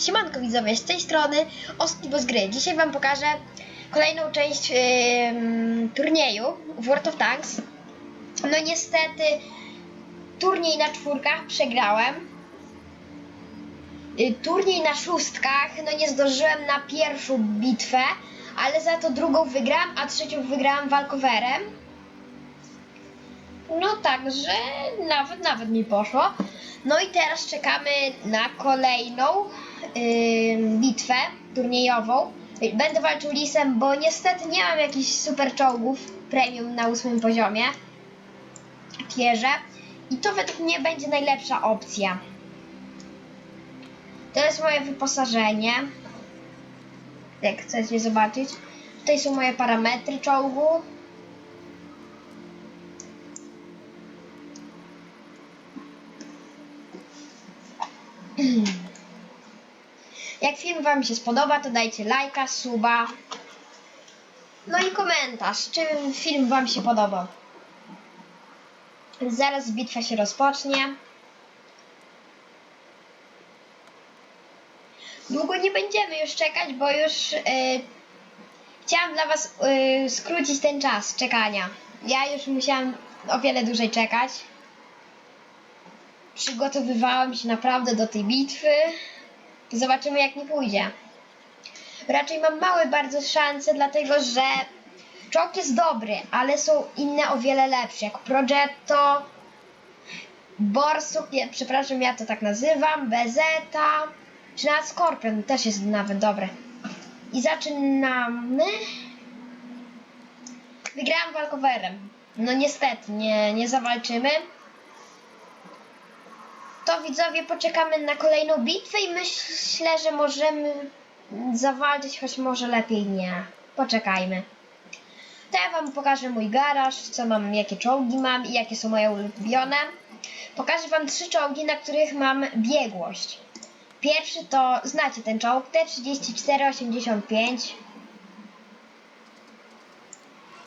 Siemanko widzowie, z tej strony Oskibus Gry. Dzisiaj wam pokażę kolejną część ym, turnieju w World of Tanks. No niestety turniej na czwórkach przegrałem. Y, turniej na szóstkach, no nie zdążyłem na pierwszą bitwę, ale za to drugą wygrałem, a trzecią wygrałem walkowerem. No także nawet, nawet mi poszło. No i teraz czekamy na kolejną bitwę turniejową. Będę walczył lisem, bo niestety nie mam jakichś super czołgów premium na ósmym poziomie. Tierze. I to według mnie będzie najlepsza opcja. To jest moje wyposażenie. Jak chcecie zobaczyć. Tutaj są moje parametry czołgu. Jak film Wam się spodoba, to dajcie lajka, suba. No i komentarz, czy film Wam się podobał. Zaraz bitwa się rozpocznie. Długo nie będziemy już czekać, bo już yy, chciałam dla Was yy, skrócić ten czas czekania. Ja już musiałam o wiele dłużej czekać. Przygotowywałam się naprawdę do tej bitwy. Zobaczymy jak mi pójdzie. Raczej mam małe bardzo szanse, dlatego że czołg jest dobry, ale są inne o wiele lepsze, jak Progetto, Borsuk, przepraszam, ja to tak nazywam, Bezeta, czy nawet Skorpion też jest nawet dobry. I zaczynamy. Wygrałam walkowerem. No niestety, nie, nie zawalczymy to widzowie poczekamy na kolejną bitwę i myślę, że możemy zawalczyć, choć może lepiej nie. Poczekajmy. To ja wam pokażę mój garaż, co mam, jakie czołgi mam i jakie są moje ulubione. Pokażę wam trzy czołgi, na których mam biegłość. Pierwszy to, znacie ten czołg, T3485.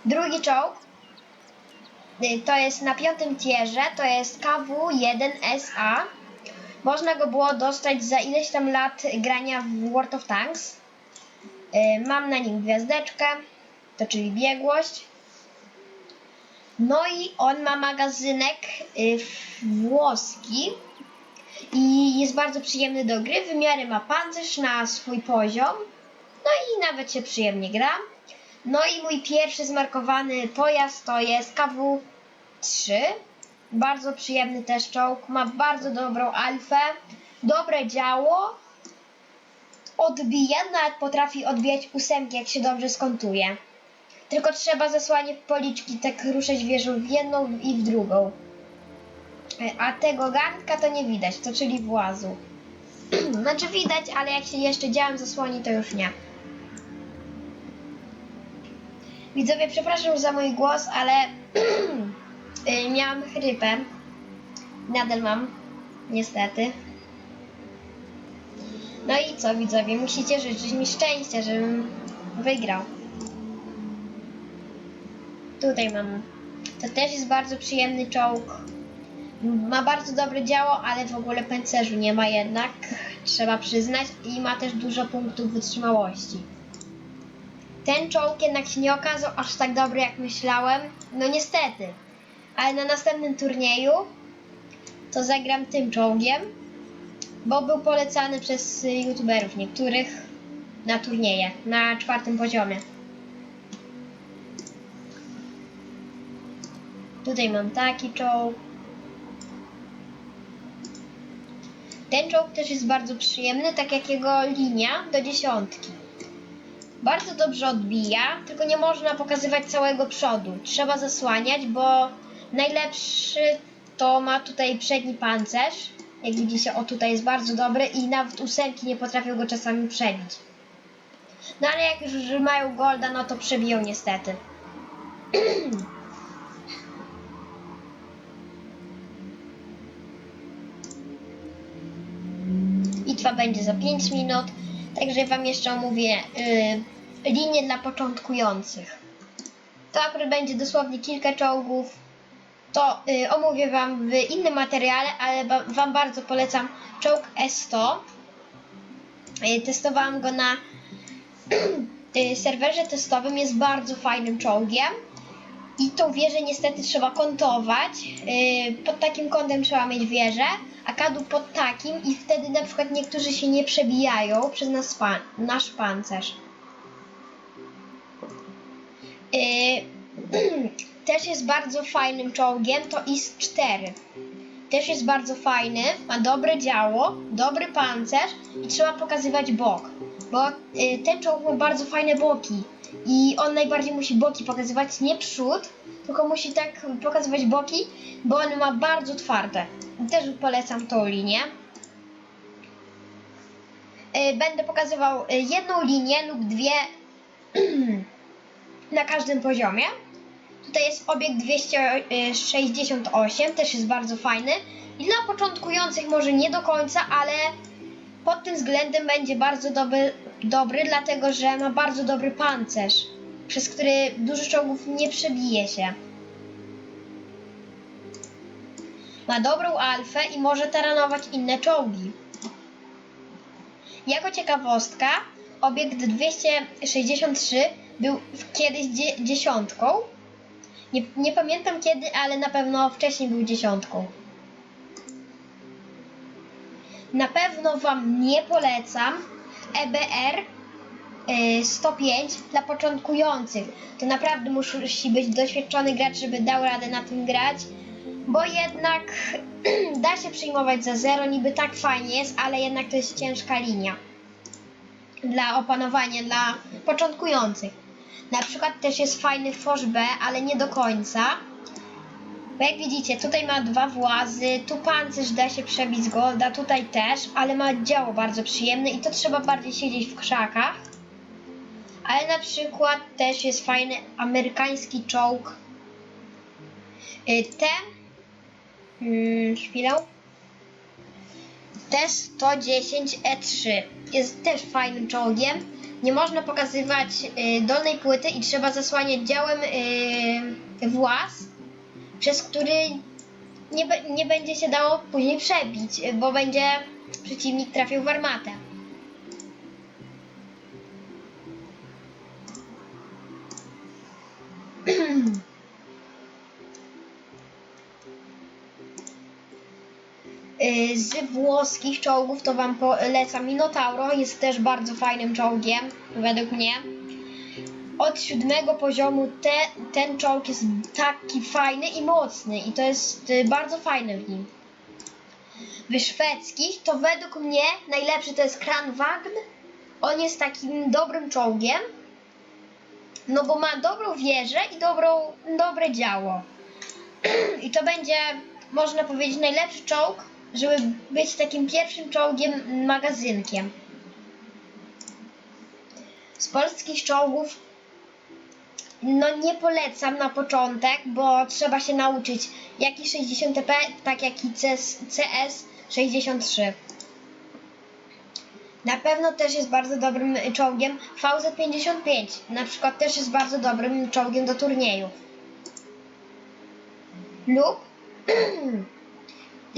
Drugi czołg to jest na piątym tierze, to jest KW1SA. Można go było dostać za ileś tam lat grania w World of Tanks. Y, Mam na nim gwiazdeczkę, to czyli biegłość. No i on ma magazynek y, włoski i jest bardzo przyjemny do gry. Wymiary ma pancerz na swój poziom. No i nawet się przyjemnie gra. No i mój pierwszy zmarkowany pojazd to jest KW3. Bardzo przyjemny też czołg. Ma bardzo dobrą alfę. Dobre działo. Odbija, nawet potrafi odbijać ósemki, jak się dobrze skontuje. Tylko trzeba zasłaniać policzki, tak ruszać wieżą w jedną i w drugą. E, A tego garnka to nie widać, to czyli włazu. znaczy widać, ale jak się jeszcze działem zasłoni, to już nie. Widzowie, przepraszam za mój głos, ale y, miałam chrypę. Nadal mam, niestety. No i co, widzowie, musicie życzyć mi szczęścia, żebym wygrał. Tutaj mam. To też jest bardzo przyjemny czołg. Ma bardzo dobre działo, ale w ogóle pancerzu nie ma jednak, trzeba przyznać. I ma też dużo punktów wytrzymałości. Ten czołg jednak się nie okazał aż tak dobry jak myślałem. No niestety. Ale na następnym turnieju to zagram tym czołgiem, bo był polecany przez youtuberów niektórych na turnieje na czwartym poziomie. Tutaj mam taki czołg. Ten czołg też jest bardzo przyjemny, tak jak jego linia do dziesiątki. Bardzo dobrze odbija, tylko nie można pokazywać całego przodu. Trzeba zasłaniać, bo najlepszy to ma tutaj przedni pancerz. Jak widzicie, o tutaj jest bardzo dobry i nawet ósemki nie potrafią go czasami przebić. No ale jak już mają golda, no to przebiją niestety. Bitwa będzie za 5 minut, także Wam jeszcze omówię y, linię dla początkujących. To akurat będzie dosłownie kilka czołgów. To y, omówię Wam w innym materiale, ale ba- Wam bardzo polecam czołg S100. Y, Testowałam go na y, serwerze testowym, jest bardzo fajnym czołgiem. I tą wieżę niestety trzeba kontować. Y, Pod takim kątem trzeba mieć wieżę, a kadłub pod takim i wtedy na przykład niektórzy się nie przebijają przez nas pan, nasz pancerz. Y, Też jest bardzo fajnym czołgiem, to IS-4. Też jest bardzo fajny, ma dobre działo, dobry pancerz i trzeba pokazywać bok. Bo y, ten czołg ma bardzo fajne boki. I on najbardziej musi boki pokazywać, nie przód, tylko musi tak pokazywać boki, bo on ma bardzo twarde. Też polecam tą linię. Y, Będę pokazywał y, jedną linię lub dwie na każdym poziomie. Tutaj jest obiekt 268, też jest bardzo fajny. I dla początkujących może nie do końca, ale pod tym względem będzie bardzo dobry, dobry dlatego że ma bardzo dobry pancerz, przez który dużo czołgów nie przebije się. Ma dobrą alfę i może taranować inne czołgi. Jako ciekawostka, obiekt 263 był kiedyś dzie- dziesiątką. Nie, nie pamiętam kiedy, ale na pewno wcześniej był dziesiątką. Na pewno Wam nie polecam EBR 105 dla początkujących. To naprawdę musi być doświadczony gracz, żeby dał radę na tym grać, bo jednak da się przyjmować za zero, niby tak fajnie jest, ale jednak to jest ciężka linia dla opanowania dla początkujących. Na przykład też jest fajny Forge B, ale nie do końca. Bo jak widzicie, tutaj ma dwa włazy, tu pancerz da się przebić z golda, tutaj też, ale ma działo bardzo przyjemne i to trzeba bardziej siedzieć w krzakach. Ale na przykład też jest fajny amerykański czołg. Y, Ten, hmm, chwilę, T-110E3 E jest też fajnym czołgiem. Nie można pokazywać y, dolnej płyty i trzeba zasłaniać działem y, włas, przez który nie, nie będzie się dało później przebić, bo będzie przeciwnik trafił w armatę. Z włoskich czołgów to Wam polecam Minotauro, jest też bardzo fajnym czołgiem, według mnie. Od siódmego poziomu te, ten czołg jest taki fajny i mocny i to jest y, bardzo fajne w nim. W szwedzkich to według mnie najlepszy to jest Kranwagn. On jest takim dobrym czołgiem, no bo ma dobrą wieżę i dobrą, dobre działo. I to będzie, można powiedzieć, najlepszy czołg, żeby być takim pierwszym czołgiem magazynkiem. Z polskich czołgów no nie polecam na początek, bo trzeba się nauczyć jak i 60 TP, tak jak i CS, CS 63. Na pewno też jest bardzo dobrym czołgiem VZ55. Na przykład też jest bardzo dobrym czołgiem do turniejów. Lub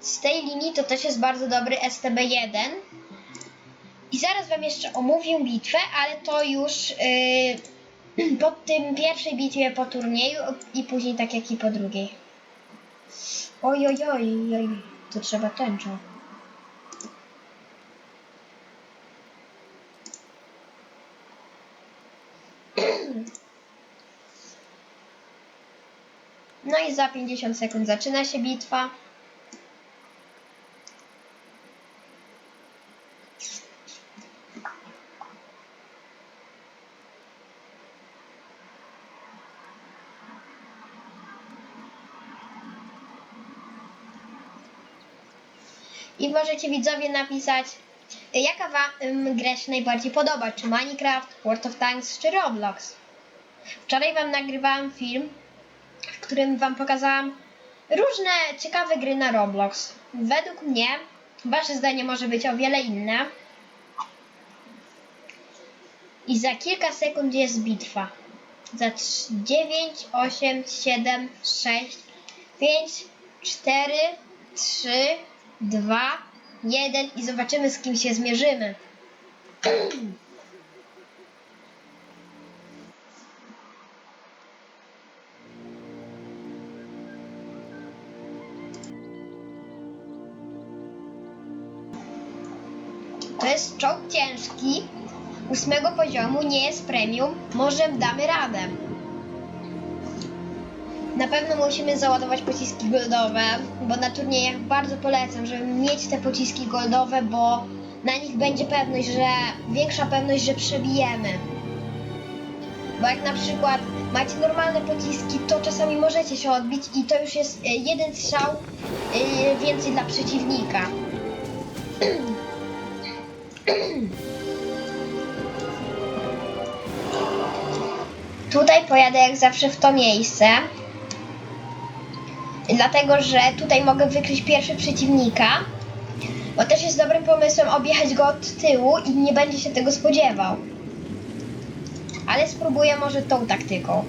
z, tej linii to też jest bardzo dobry STB1. I zaraz Wam jeszcze omówię bitwę, ale to już yy, po tym pierwszej bitwie po turnieju i później tak jak i po drugiej. Oj, oj, oj, oj. tu trzeba tęczą. No i za 50 sekund zaczyna się bitwa. I możecie widzowie napisać, jaka wam gra się najbardziej podoba, czy Minecraft, World of Tanks, czy Roblox. Wczoraj wam nagrywałam film, w którym wam pokazałam różne ciekawe gry na Roblox. Według mnie wasze zdanie może być o wiele inne. I za kilka sekund jest bitwa. Za 9, 8, 7, 6, 5, 4, 3, 2, 1 i zobaczymy z kim się zmierzymy. To jest czołg ciężki, ósmego poziomu, nie jest premium, może damy radę. Na pewno musimy załadować pociski goldowe, bo na turniejach bardzo polecam, żeby mieć te pociski goldowe, bo na nich będzie pewność, że większa pewność, że przebijemy. Bo jak na przykład macie normalne pociski, to czasami możecie się odbić i to już jest e, jeden strzał e, więcej dla przeciwnika. Tutaj pojadę jak zawsze w to miejsce. Dlatego, że tutaj mogę wykryć pierwszy przeciwnika. Bo też jest dobrym pomysłem objechać go od tyłu i nie będzie się tego spodziewał. Ale spróbuję może tą taktyką.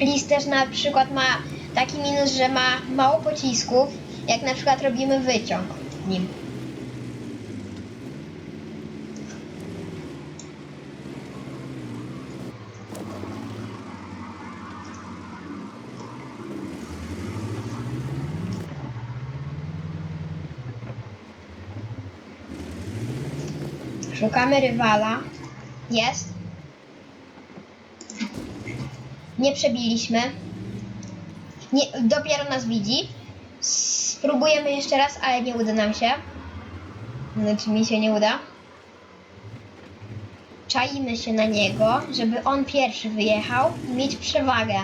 List też na przykład ma taki minus, że ma mało pocisków, jak na przykład robimy wyciąg nim. Szukamy rywala. Jest. Nie przebiliśmy. Nie, dopiero nas widzi. Spróbujemy jeszcze raz, ale nie uda nam się. Znaczy mi się nie uda. Czaimy się na niego, żeby on pierwszy wyjechał i mieć przewagę.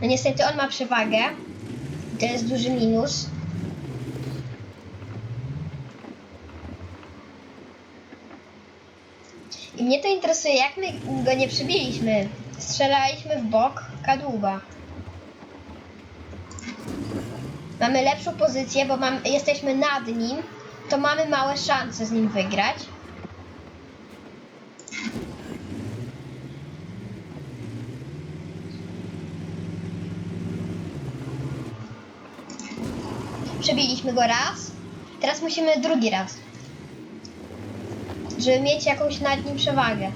No niestety on ma przewagę. To jest duży minus. I mnie to interesuje, jak my go nie przybiliśmy. Strzelaliśmy w bok kadłuba. Mamy lepszą pozycję, bo mam, jesteśmy nad nim, to mamy małe szanse z nim wygrać. Przebiliśmy go raz, teraz musimy drugi raz żeby mieć jakąś nad nim przewagę.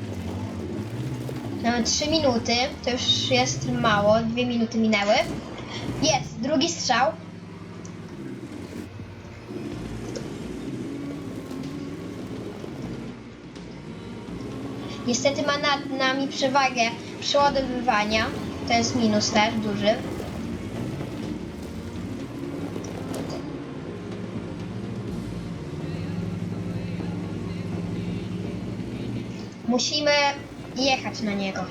Mamy 3 minuty, to już jest mało, 2 minuty minęły. Jest, drugi strzał. Niestety ma nad nami przewagę przeładowywania. To jest minus też duży. Musimy jechać na niego.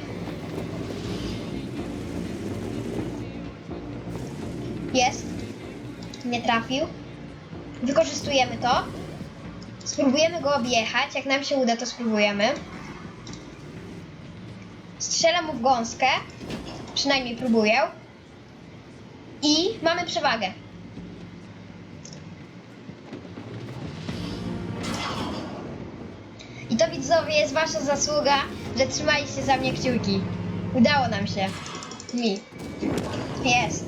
Jest. Nie trafił. Wykorzystujemy to. Spróbujemy go objechać. Jak nam się uda, to spróbujemy. Strzelę mu w gąskę. Przynajmniej próbuję. I mamy przewagę. Widzowie jest wasza zasługa, że trzymaliście za mnie kciuki. Udało nam się. Mi. Jest.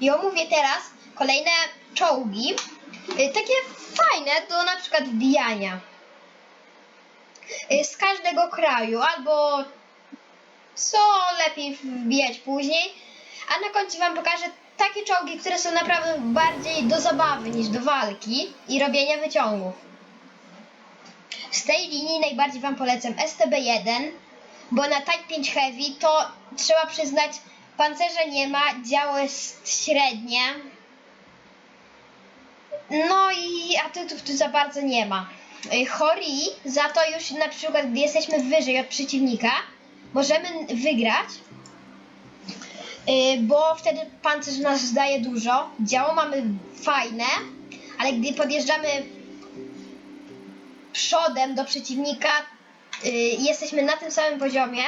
I omówię teraz kolejne czołgi. y, Takie fajne do na przykład wbijania. Y, Z każdego kraju, albo co lepiej wbijać później. A na końcu Wam pokażę takie czołgi, które są naprawdę bardziej do zabawy niż do walki i robienia wyciągów. Z tej linii najbardziej Wam polecam STB-1, bo na Type 5 Heavy to trzeba przyznać, pancerza nie ma, działo jest średnie. No i atutów tu za bardzo nie ma. Y, Hori, za to już na przykład, gdy jesteśmy wyżej od przeciwnika, możemy wygrać, Y, bo wtedy pancerz nas daje dużo, działo mamy fajne, ale gdy podjeżdżamy przodem do przeciwnika y, jesteśmy na tym samym poziomie,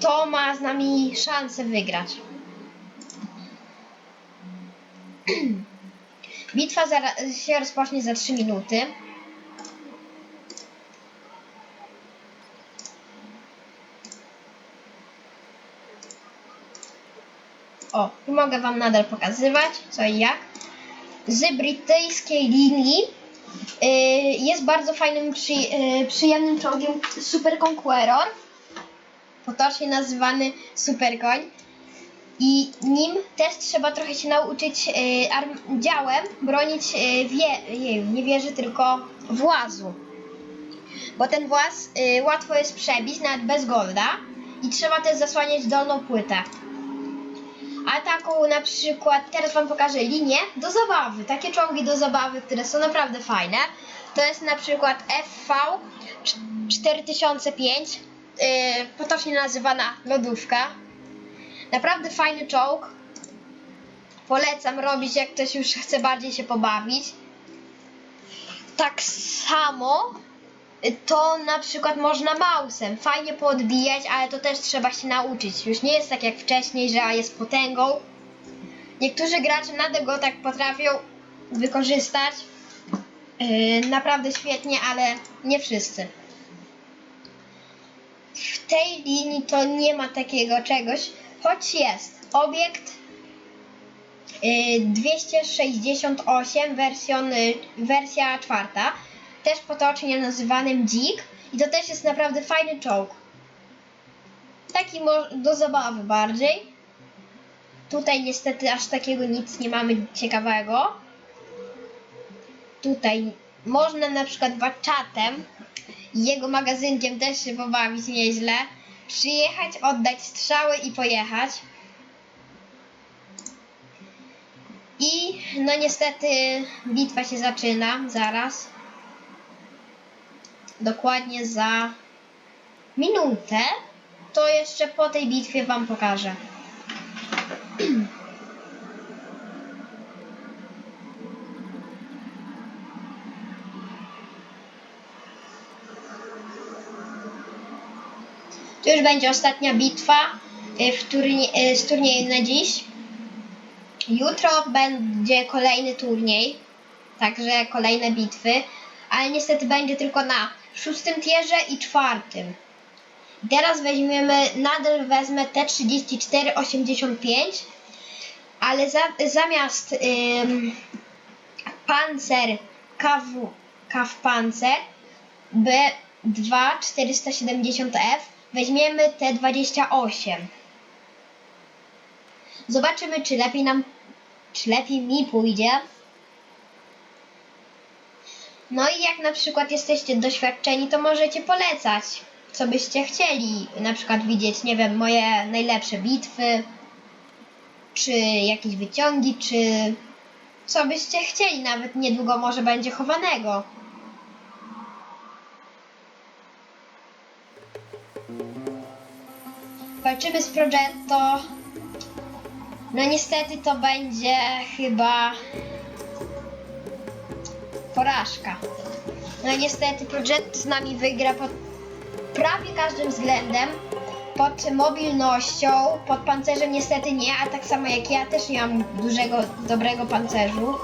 to ma z nami szansę wygrać. Bitwa się rozpocznie za 3 minuty. O, i mogę wam nadal pokazywać co i jak. Z brytyjskiej linii y, jest bardzo fajnym, przy, y, przyjemnym czołgiem Super Conqueror, potocznie nazywany Superkoń. I nim też trzeba trochę się nauczyć y, arm- działem bronić y, wie, jeju, nie wieży, tylko włazu. Bo ten właz y, łatwo jest przebić, nawet bez golda. I trzeba też zasłaniać dolną płytę. A taką na przykład, teraz wam pokażę linię do zabawy. Takie czołgi do zabawy, które są naprawdę fajne. To jest na przykład FV 4005, yy, potocznie nazywana lodówka. Naprawdę fajny czołg. Polecam robić, jak ktoś już chce bardziej się pobawić. Tak samo to na przykład można mausem fajnie poodbijać, ale to też trzeba się nauczyć. Już nie jest tak jak wcześniej, że jest potęgą. Niektórzy gracze nadal go tak potrafią wykorzystać. Yy, naprawdę świetnie, ale nie wszyscy. W tej linii to nie ma takiego czegoś, choć jest obiekt y, 268 wersjon, y, wersja czwarta, też potocznie nazywanym Dzik i to też jest naprawdę fajny czołg. Taki do zabawy bardziej. Tutaj niestety aż takiego nic nie mamy ciekawego. Tutaj można na przykład waczatem i jego magazynkiem też się pobawić nieźle. Przyjechać, oddać strzały i pojechać. I no niestety bitwa się zaczyna zaraz. Dokładnie za minutę. To jeszcze po tej bitwie wam pokażę. To już będzie ostatnia bitwa y, w turnie, z turnieju na dziś. Jutro będzie kolejny turniej, także kolejne bitwy, ale niestety będzie tylko na szóstym tierze i czwartym. Teraz weźmiemy, nadal wezmę T3485, ale za, zamiast ym, Panzer KW, KW Panzer B2 470F weźmiemy T28. Zobaczymy, czy lepiej nam, czy lepiej mi pójdzie. No i jak na przykład jesteście doświadczeni, to możecie polecać, co byście chcieli. Na przykład widzieć, nie wiem, moje najlepsze bitwy, czy jakieś wyciągi, czy co byście chcieli. Nawet niedługo może będzie chowanego. Walczymy z Progetto. No niestety to będzie chyba porażka. No niestety Progetto z nami wygra pod prawie każdym względem. Pod mobilnością, pod pancerzem niestety nie, a tak samo jak ja też nie mam dużego, dobrego pancerzu.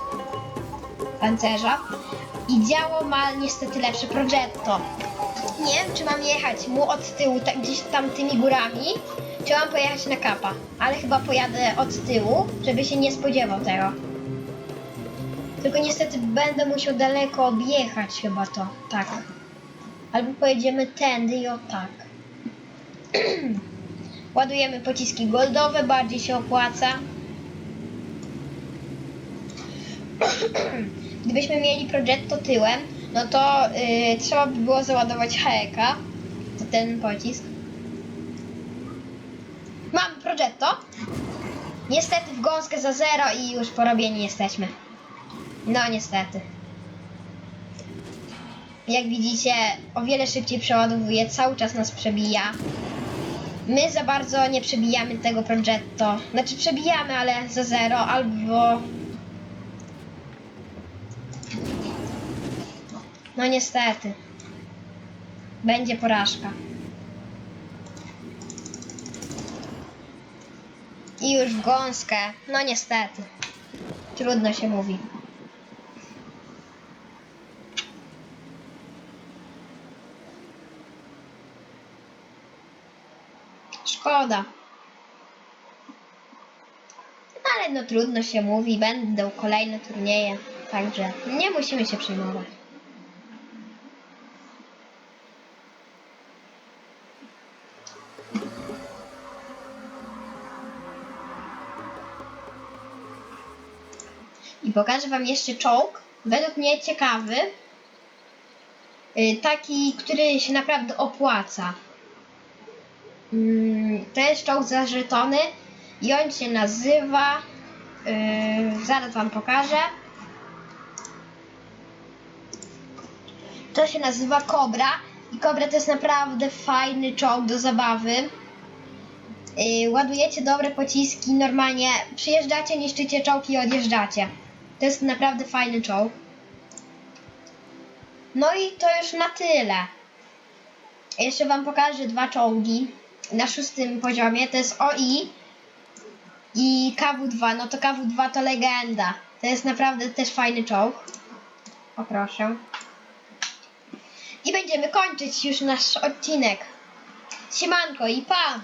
Pancerza. I działo ma niestety lepsze Progetto. Nie wiem, czy mam jechać mu od tyłu, tak gdzieś tam tymi górami, czy mam pojechać na kapa. Ale chyba pojadę od tyłu, żeby się nie spodziewał tego. Tylko niestety będę musiał daleko objechać chyba to, tak. Albo pojedziemy tędy i o tak. Ładujemy pociski goldowe, bardziej się opłaca. Gdybyśmy mieli Progetto tyłem, no to yy, trzeba by było załadować HEK-a, to ten pocisk. Mam Progetto. Niestety w gąskę za zero i już porobieni jesteśmy. No niestety. Jak widzicie, o wiele szybciej przeładowuje, cały czas nas przebija. My za bardzo nie przebijamy tego Progetto. Znaczy przebijamy, ale za zero albo... No niestety. Będzie porażka. I już w gąskę. No niestety. Trudno się mówi. Szkoda. pewno trudno się mówi, będą kolejne turnieje, także nie musimy się przejmować. I pokażę Wam jeszcze czołg, według mnie ciekawy, Y, taki, który się naprawdę opłaca. Mm, Czołg za żetony i on się nazywa. Yy, zaraz wam pokażę. To się nazywa Cobra i Cobra to jest naprawdę fajny czołg do zabawy. Yy, ładujecie dobre pociski, normalnie przyjeżdżacie, niszczycie czołg i odjeżdżacie. To jest naprawdę fajny czołg. No i to już na tyle. Jeszcze Wam pokażę dwa czołgi na szóstym poziomie. To jest OI i KW2. No to KW2 to legenda. To jest naprawdę też fajny czołg. O proszę. I będziemy kończyć już nasz odcinek. Siemanko i pa!